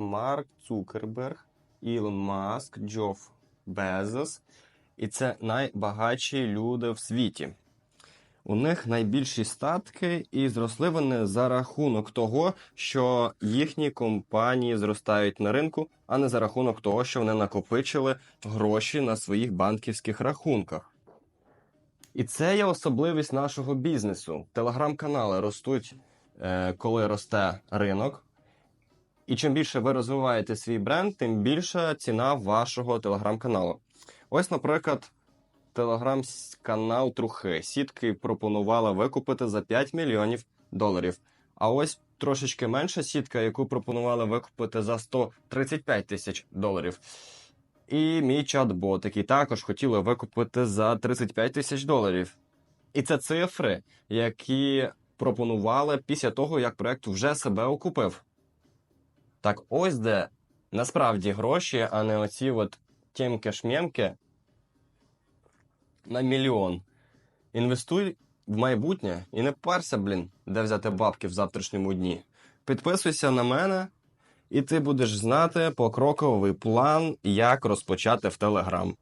Марк Цукерберг, Ілон Маск, Джоф Безос. І це найбагатші люди в світі. У них найбільші статки, і зросли вони за рахунок того, що їхні компанії зростають на ринку, а не за рахунок того, що вони накопичили гроші на своїх банківських рахунках. І це є особливість нашого бізнесу. Телеграм-канали ростуть, е, коли росте ринок. І чим більше ви розвиваєте свій бренд, тим більша ціна вашого телеграм-каналу. Ось, наприклад, телеграм-канал Трухи. Сітки пропонувала викупити за 5 мільйонів доларів. А ось трошечки менша сітка, яку пропонували викупити за 135 тисяч доларів. І мій чат-бот, який також хотіли викупити за 35 тисяч доларів. І це цифри, які пропонували після того, як проект вже себе окупив. Так ось де насправді гроші, а не оці от тємки-шмємки на мільйон. Інвестуй в майбутнє і не парся, блін, де взяти бабки в завтрашньому дні. Підписуйся на мене, і ти будеш знати покроковий план, як розпочати в Телеграм.